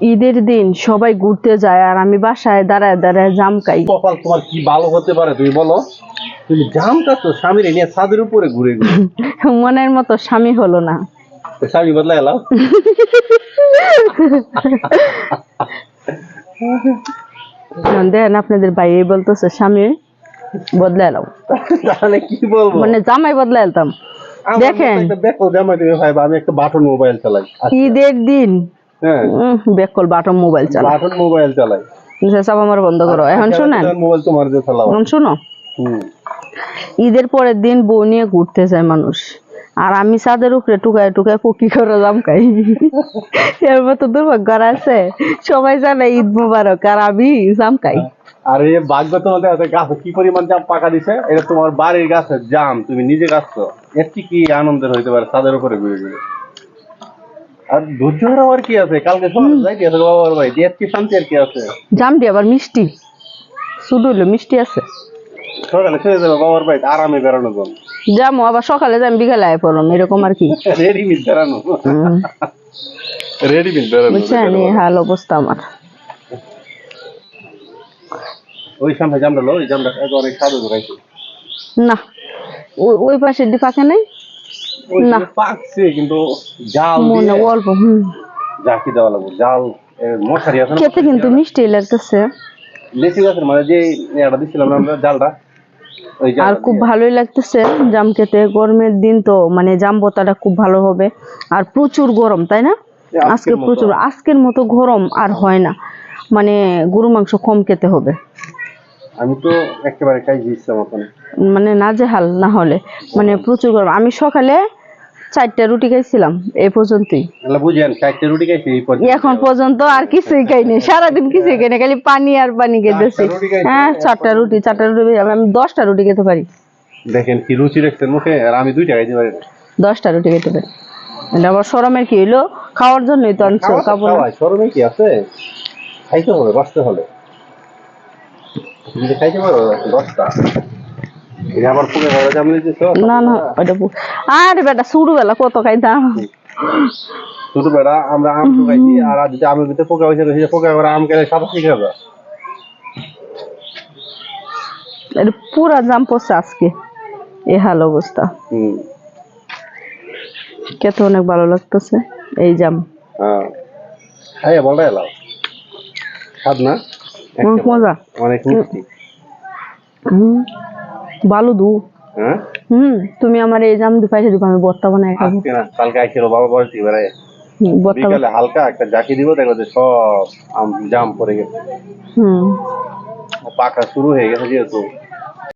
ঈদের দিন সবাই ঘুরতে যায় আর আমি বাসায় দাঁড়ায় দাঁড়ায় জাম খাই। কপাল তোমার কি ভালো হতে পারে তুমি বলো? তুমি জামটা তো স্বামীর নিয়ে ছাদের উপরে ঘুরে ঘুরে। মনের মতো স্বামী হলো না। স্বামী বদলা এলাও দেখেন আপনাদের ভাই এই বলতেছে স্বামী বদলে এলাম তাহলে কি বলব? মানে জামাই বদলে এলতাম দেখেন। দেখো জামাই ভাই আমি একটা বাটন মোবাইল চালাই। আচ্ছা, ঈদের দিন হ্যাঁ। বেকল বাটন মোবাইল চালা বাটন মোবাইল চালাই। সব আমার বন্ধ করো। এখন শোনেন। মোবাইল তোমার যে চালাও। এখন শুনো। ঈদের পরের দিন বউ নিয়ে ঘুরতে যায় মানুষ। আর আমি ছাদের উপরে টুকায় টুকায় পকি করে জাম খাই। এর মতো দুর্ভাগ্য আর আছে। সবাই জানে ঈদ মুবারক আর আমি জাম খাই। আর এই ভাগ্য তোমাদের হাতে গাছে কি পরিমাণ জাম পাকা দিছে? এটা তোমার বাড়ির গাছের জাম তুমি নিজে গাছছো। এর কি কি আনন্দের হইতে পারে ছাদের উপরে ঘুরে ঘুরে? আর ধৈর্য আর কি আছে? কালকে সকালে যাইতে আছে বাবার ভাই এর কি শান্তি আর কি আছে? জাম দিয়ে আবার মিষ্টি। শুধু হইল মিষ্টি আছে। সকালে চলে যাবে বাবার ভাই আরামে বেড়ানো জন্য যামো আবার সকালে যাই বিকালে আয় পড়লাম এরকম আর কি। রেডিমেড বেড়ানো। হুম, রেডিমেড বেড়ানো। বুঝছেন? এই হাল অবস্থা আমার। ওই সামনে জামটা লো ওই জামটা অনেক ধরাইছে। না ওই ওই পাশে দি পাকে নাই। না। পাকছে কিন্তু জাল মনে অল্প হুম। জাকি দেওয়া লাগবে। জাল মশারি আছে খেতে কিন্তু মিষ্টি লাগতেছে। লেচি গাছের মানে যে এটা দিছিলাম আমরা জালটা আর খুব ভালোই লাগতেছে জাম খেতে। গরমের দিন তো মানে জাম বোতাটা খুব ভালো হবে। আর প্রচুর গরম তাই না? আজকে প্রচুর আজকের মতো গরম আর হয় না। মানে গরু মাংস কম খেতে হবে। আমি তো একেবারে খাই দিচ্ছি মতন। মানে নাজেহাল না হলে। মানে প্রচুর গরম। আমি সকালে চারটা রুটি খাইছিলাম এই পর্যন্তই। বুঝেন চারটে রুটি খাইছি এখন পর্যন্ত আর কিছুই খাইনি। সারাদিন কিছুই খাইনি খালি পানি আর পানি খেতেছি? হ্যাঁ চারটা রুটি চারটা রুটি আমি দশটা রুটি খেতে পারি। দেখেন কি রুচি রাখছেন মুখে আর আমি দুইটা খাইতে পারি। দশটা রুটি খেতে পারি। এটা আবার সরমের কি হইল? খাওয়ার জন্যই তো আনছো কাপড়। শরমে কি আছে? খাইতে হবে বাঁচতে হলে তুমি খাইতে পারো? দশটা। এটা আবার পুকে ঘরে জামলে দিছো না না ওইটা আরে বেটা শুরু বেলা কত খাইতাম। শুধু বেড়া আমরা আম খাইছি আর আর যদি আমের ভিতরে পোকা হয়েছে সেই পোকা করে আম খেলে সাদা শিখে যাবে এটা পুরা জাম পড়ছে আজকে। এই হাল অবস্থা। হুম। খেতে অনেক ভালো লাগতেছে এই জাম। হ্যাঁ। খাইয়া বলটা না? অনেক মজা অনেক মিষ্টি। হুম। ভালো দু। হ্যাঁ? হুম তুমি আমার এই জাম দুপাইছে দিব আমি বর্তা বানাই খাব। আজকে না কালকে আইছিল বাবা বলছি বিকালে হালকা একটা জাকি দিব দেখো যে সব আম জাম পড়ে গেছে। হুম। পাকা শুরু হয়ে গেছে যেহেতু।